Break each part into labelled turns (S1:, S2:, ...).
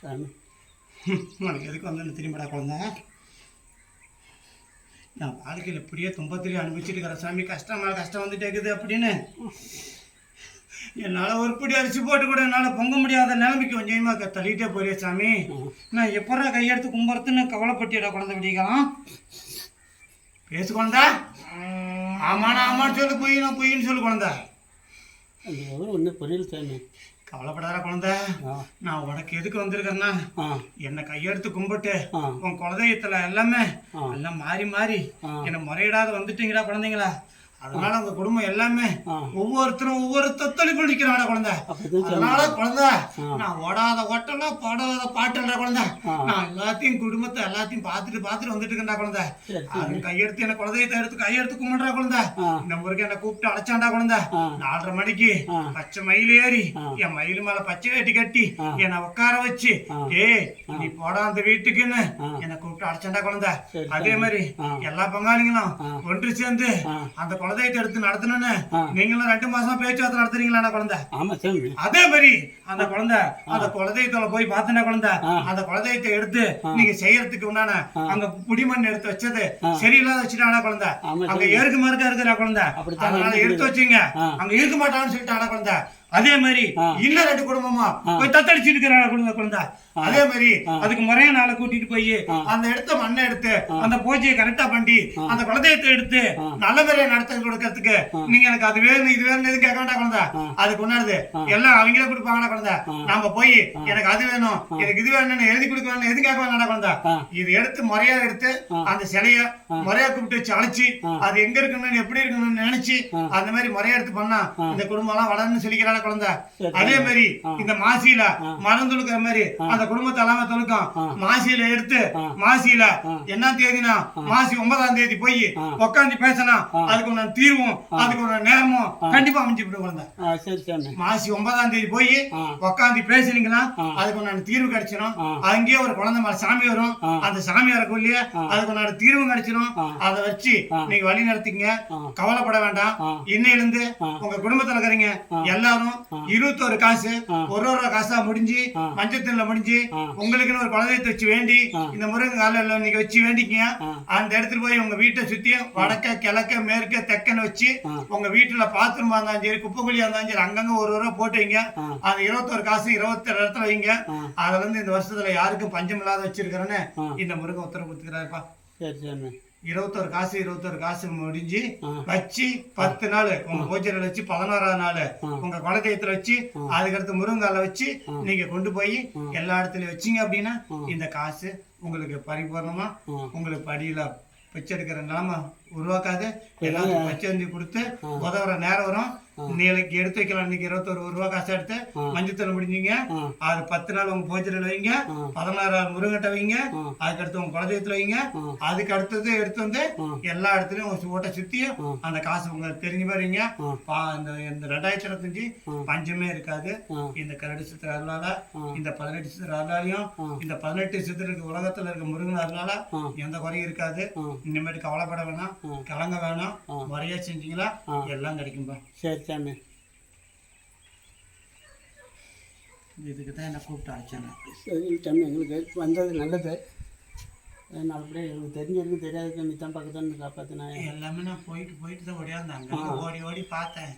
S1: சாமி.
S2: உனக்கு எதுக்கு வந்தேன்னு திரும்பிடா குழந்த? நான் வாழ்க்கையில் இப்படியே துன்பத்திலே அனுபவிச்சுட்டு இருக்கிறேன் சாமி கஷ்டம் கஷ்டம் வந்துட்டே இருக்குது அப்படின்னு. என்னால் ஒரு பிடி அரிசி போட்டு கூட என்னால் பொங்க முடியாத நிலைமைக்கு கொஞ்சமாக தள்ளிட்டே போறிய சாமி. நான் எப்படா கையெடுத்து கும்புறதுன்னு கவலைப்பட்டியடா குழந்தை பிடிக்கலாம் பேசு குழந்தை. ஆமாண்ணா ஆமான்னு சொல்லு பொய் நான் பொய்ன்னு சொல்லு குழந்தை.
S1: அந்த ஒன்றும் புரியல சாமி.
S2: கவலைப்படாத குழந்தை. நான் உனக்கு எதுக்கு வந்திருக்கேன்னா என்னை கையெடுத்து கும்பிட்டு உன் குலதெய்வத்துல எல்லாமே. எல்லாம் மாறி மாறி. என்னை முறையிடாத வந்துட்டீங்களா குழந்தைங்களா. அதனால உங்க குடும்பம் எல்லாமே ஒவ்வொருத்தரும் ஒவ்வொரு தத்தளிப்பு நிக்கிறாடா குழந்தை அதனால குழந்தை. நான் ஓடாத ஓட்டலாம் பாடாத பாட்டல்டா குழந்தை. நான் எல்லாத்தையும் குடும்பத்தை எல்லாத்தையும் பார்த்துட்டு பார்த்துட்டு வந்துட்டு இருக்கேன்டா குழந்தை அது கையெடுத்து என்ன குலதெய்வத்தை எடுத்து கையெடுத்து கும்பிடுறா குழந்தை இந்த முறைக்கு என்ன கூப்பிட்டு அழைச்சாண்டா குழந்தை நாலரை மணிக்கு. பச்சை மயில் ஏறி. என் மயில் மேல பச்சை வேட்டி கட்டி. என்னை உட்கார வச்சு. ஏய் நீ போடா அந்த வீட்டுக்குன்னு. என்னை கூப்பிட்டு அடைச்சாண்டா குழந்தை அதே. மாதிரி. எல்லா பங்காளிங்களும். ஒன்று சேர்ந்து அந்த குலதெய்வத்தை எடுத்து நடத்தணும்னு. நீங்களும் ரெண்டு மாசம் பேச்சுவார்த்தை நடத்துறீங்களா குழந்தை
S1: ஆமாம் சாமி
S2: அதே மாதிரி அந்த குழந்தை அந்த குலதெய்வத்துல போய் பார்த்தன குழந்தை. அந்த குலதெய்வத்தை எடுத்து நீங்க செய்யறதுக்கு உண்டான. அங்க புடிமண் எடுத்து வச்சது. சரியில்லாத வச்சுட்டானா குழந்தை
S1: ஆமா
S2: அங்க
S1: சாமி.
S2: ஏறுக்கு மறுக்க இருக்கிற குழந்தை அதனால. எடுத்து வச்சீங்க. அங்க இருக்க மாட்டான்னு சொல்லிட்டான குழந்தை அதே மாதிரி. இன்னும் ரெண்டு குடும்பமா. போய் தத்தளிச்சு இருக்கிற குழந்தை குழந்தை. அதே மாதிரி. அதுக்கு முறையான ஆளை கூட்டிட்டு போய். அந்த இடத்த மண்ணை எடுத்து. அந்த பூஜையை கரெக்டா பண்ணி. அந்த குலதெய்வத்தை எடுத்து. நல்ல முறையை நடத்த கொடுக்கறதுக்கு. நீங்க எனக்கு அது வேணும் இது வேணும் எதுவும் கேட்க வேண்டாம் குழந்தை. அதுக்கு உணருது. எல்லாம் அவங்களே கொடுப்பாங்கடா குழந்தை. நாம போய். எனக்கு அது வேணும். எனக்கு இது வேணும்னு எழுதி கொடுக்க வேணும் எது கேட்க வேண்டாம் குழந்தை இது எடுத்து முறையா எடுத்து. அந்த சிலைய. முறையா கூப்பிட்டு வச்சு அழைச்சி. அது எங்க இருக்கணும்னு எப்படி இருக்கணும்னு நினைச்சு. அந்த மாதிரி முறையா எடுத்து பண்ணா. இந்த குடும்பம் எல்லாம் வளர்ந்து சொல்லிக்கிறாட குழந்தை அதே. மாதிரி. இந்த மாசியில. மரம் துளுக்கிற மாதிரி. அந்த குடும்பத்தை எல்லாமே துளுக்கும். மாசியில எடுத்து. மாசியில. என்ன தேதினா மாசி ஒன்பதாம் தேதி போய். உட்காந்து
S1: ஆ.
S2: அதுக்கு ஒரு தீர்வும் அதுக்கு ஒரு நேரமும் கண்டிப்பா அமைஞ்சு விடும் குழந்தை மாசி ஒன்பதாம் தேதி போய் உட்காந்து பேசுனீங்கன்னா. அதுக்கு உண்டான தீர்வு கிடைச்சிடும். அங்கேயே ஒரு குழந்தை மேல சாமி வரும். அந்த சாமி வரக்குள்ளேயே. அதுக்கு உண்டான தீர்வு கிடைச்சிடும். அதை வச்சு. நீங்க வழி நடத்திங்க கவலைப்பட வேண்டாம். இன்னையிலிருந்து. உங்க குடும்பத்துல இருக்கிறீங்க. எல்லாரும்
S1: ஆ.
S2: இருபத்தோரு காசு. ஒரு ஒரு காசா முடிஞ்சு
S1: ஆ.
S2: மஞ்சத்துல முடிஞ்சு. உங்களுக்குன்னு ஒரு குழந்தையத்தை வச்சு வேண்டி. இந்த முருகன் காலில் நீங்க வச்சு வேண்டிக்கங்க. அந்த இடத்துல போய் உங்க வீட்டை சுத்தி வடக்க கிழக்க மேற்க தெக்கன்னு வச்சு. உங்க வீட்டுல பாத்ரூமா இருந்தாலும் சரி குப்பை குழியா இருந்தாலும் சரி அங்கங்க ஒரு ரூபா போட்டு வைங்க அந்த இருபத்தோரு காசு இருபத்தேழு இடத்துல வைங்க அதுல இருந்து இந்த வருஷத்துல யாருக்கும் பஞ்சம் இல்லாத வச்சிருக்கிறேன்னு. இந்த முருகன் உத்தரவு கொடுத்துக்கிறாருப்பா
S1: சரி சாமி
S2: இருபத்தோரு காசு இருபத்தோரு காசு முடிஞ்சு வச்சு பத்து நாள் உங்க பூஜையில வச்சு பதினோராவது நாள். உங்க குலதெய்வத்துல வச்சு. அதுக்கடுத்து முருங்கால வச்சு. நீங்க கொண்டு போய். எல்லா இடத்துலயும் வச்சீங்க அப்படின்னா. இந்த காசு உங்களுக்கு பரிபூர்ணமா உங்களுக்கு படியில வச்செடுக்கிற நிலைமை உருவாக்காது எல்லாத்துக்கும் வச்சு கொடுத்து. உதவுற நேரம் வரும். நீளைக்கு எடுத்து வைக்கலாம் இன்னைக்கு இருபத்தொரு ரூபா காசு எடுத்து. மஞ்சத்தூள் முடிஞ்சீங்க அது பத்து நாள் உங்க பூஜையில வைங்க
S1: ஆ
S2: பதினாறாவது முருகட்டை வைங்க. அதுக்கடுத்து உங்க குலதெய்வத்துல வைங்க அதுக்கு அடுத்தது எடுத்து வந்து எல்லா இடத்துலயும் ஒரு ஓட்டை சுத்தி. அந்த காசு உங்க தெரிஞ்ச மாதிரி வைங்க
S1: ஆ.
S2: பா- இந்த ரெண்டாயிரத்தி இருபத்தஞ்சு. பஞ்சமே இருக்காது இந்த கரடு சித்திர அருளால. இந்த பதினெட்டு சித்திர அருளாலையும். இந்த பதினெட்டு சித்திருக்கு உலகத்துல இருக்க முருகன் அருளால. எந்த குறையும் இருக்காது இனிமேட்டு கவலைப்பட வேணாம். கலங்க வேணாம்.
S1: ஆ.
S2: முறையா செஞ்சீங்களா. எல்லாம் கிடைக்கும்பா.
S1: சரி சாமி.
S2: இதுக்கு தான் என்ன கூப்பிட்டு அழைச்சாங்க
S1: சரி சாமி எங்களுக்கு வந்தது நல்லது. நல்லபடியாக எங்களுக்கு தெரிஞ்சவருக்கும் தெரியாதுக்கு மித்தான் பக்கத்தான் காப்பாற்றினேன்
S2: எல்லாமே நான் போயிட்டு போயிட்டு தான் ஓடியாந்தேன் அங்க ஓடி ஓடி பார்த்தேன்.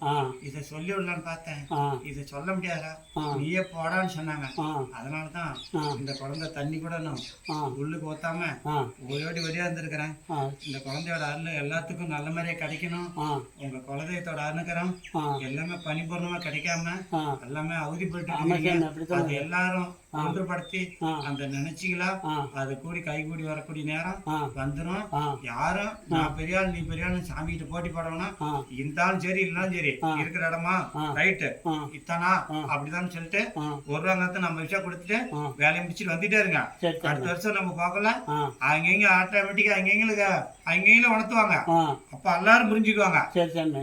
S2: இதை சொல்லி விடலான்னு பார்த்தேன். இதை சொல்ல முடியாதா. நீயே போடான்னு சொன்னாங்க. அதனால தான் இந்த குழந்தை தண்ணி கூட நான் உள்ளுக்கு ஊத்தாம ஓடி ஓடியா இருந்திருக்கிறேன்.
S1: ஆ.
S2: இந்த குழந்தையோட அருள் எல்லாத்துக்கும் நல்ல மாதிரியே கிடைக்கணும். உங்க அனுகிரகம்
S1: ஆ.
S2: எல்லாமே பனிபூர்ணமா கிடைக்காம எல்லாமே அவதி போயிட்டு எல்லாரும் ஒன்றுபடுத்தி அந்த நினைச்சீங்களா அது கூடி கை கூடி வரக்கூடிய நேரம் வந்துடும் யாரும் நான் பெரிய ஆள் நீ பெரிய ஆள் சாமி கிட்ட போட்டி போடணும்
S1: ஆ.
S2: இருந்தாலும் சரி இல்லைனாலும் சரி. இருக்கிற இடமா. ரைட்டு. இத்தனா. அப்படிதான் சொல்லிட்டு ஒரு ரங்கத்தை நம்ம விஷயம் கொடுத்துட்டு வேலையை முடிச்சுட்டு வந்துட்டே இருங்க. அடுத்த வருஷம் நம்ம பார்க்கல. அங்கங்க ஆட்டோமேட்டிக்கா அங்கங்களுக்கு அங்கங்க உணர்த்துவாங்க.
S1: ஆ.
S2: அப்ப எல்லாரும் புரிஞ்சுக்குவாங்க.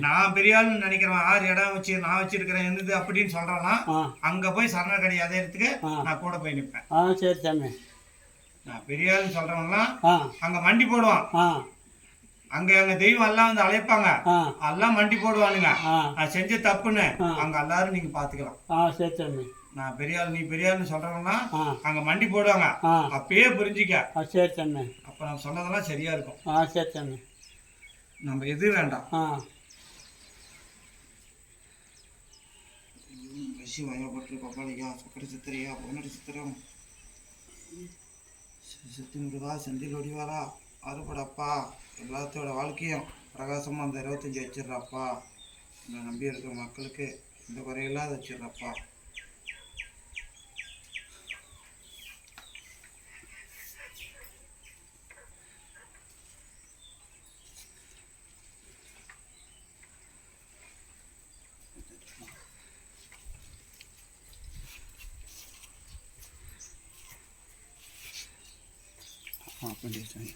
S2: நான் பெரிய ஆளுன்னு நினைக்கிறேன் ஆறு இடம் வச்சு நான் வச்சிருக்கிறேன் என்னது அப்படின்னு சொல்றேன்னா அங்க போய் சரணக்கடி அதே இடத்துக்கு. நான் கூட போய் நிற்பேன்
S1: சரி சாமி
S2: நான் பெரிய ஆளுன்னு சொல்றவங்களாம்
S1: ஆ.
S2: அங்க மண்டி போடுவான். அங்க அங்க தெய்வம் எல்லாம் வந்து அழைப்பாங்க. எல்லாம் மண்டி போடுவானுங்க. நான் செஞ்ச தப்புன்னு. அங்க எல்லாரும் நீங்க பாத்துக்கலாம். நான் பெரிய ஆள் நீ பெரிய ஆள்னு சொல்றவங்கன்னா
S1: ஆ.
S2: அங்க மண்டி போடுவாங்க. அப்பயே புரிஞ்சிக்க.
S1: சரி சாமி
S2: அப்ப நான் சொன்னதெல்லாம் சரியா இருக்கும்.
S1: ஆ சரி சாமி
S2: நம்ம எது வேண்டாம்.
S1: ஆ.
S2: பசி வயப்பட்டு பப்பாளிக்கா சக்கரை சித்திரையா பொன்னடி சித்திரம். சித்தி முருகா செந்தில் ஒடிவாரா அறுபடப்பா எல்லாத்தோட வாழ்க்கையும் பிரகாசமாக அந்த இருபத்தஞ்சி வச்சிடுறாப்பா. என்னை நம்பி இருக்கிற மக்களுக்கு இந்த குறையில்லாத வச்சிடுறாப்பா.
S1: ఓపెన్
S3: చేసాను